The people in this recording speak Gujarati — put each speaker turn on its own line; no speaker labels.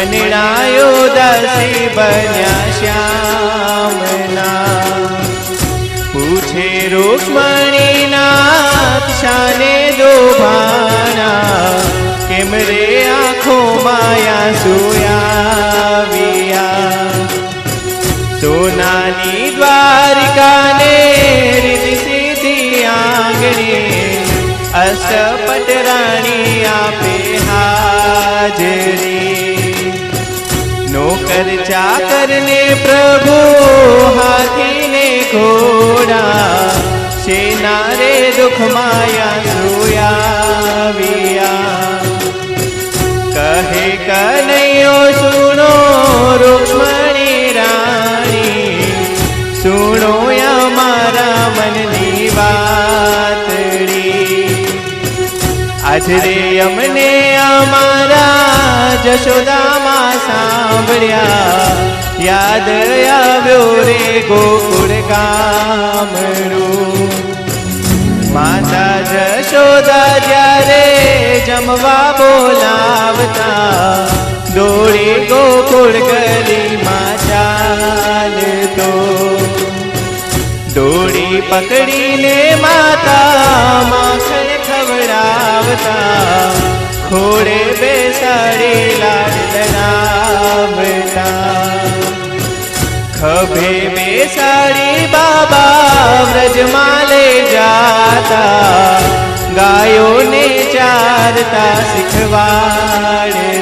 મનડાયો દાસી બન્યા શ્યામના. પૂછે રૂક્ષ્મણીનાથ, શાને દોભાના. કેમ રે આંખો માયા સુયાવિયા? સોનાની દ્વારિકાને રીતિ સીધી આંગણે અસપટ રાણી આપે નોકર ચાકરને પ્રભુ, હાથીને ઘોડા સેના રે દુઃખ માયા સુયાવિયા. કહે કનૈયો, સુણો રૂક્ષ્મણી રાણી, સુણો અમારા મનની વાતડી. આજરે અમને અમારા જશોદામાં સાંભળ્યા, યાદ આવ્યો રે ગોકુળ ગામડું માતા જશોદા જ્યારે જમવા બોલાવતા, દોડી ગોકુળ ગલીમાં ચાલતો દોડી પકડીને માતા માખણ ખવડાવતા ખોડે બેસાડી લાડ લડાવતા ખભે બેસાડી બાબા વ્રજમાં લે જાતા. ગાયોને ચારતા શીખવાડતા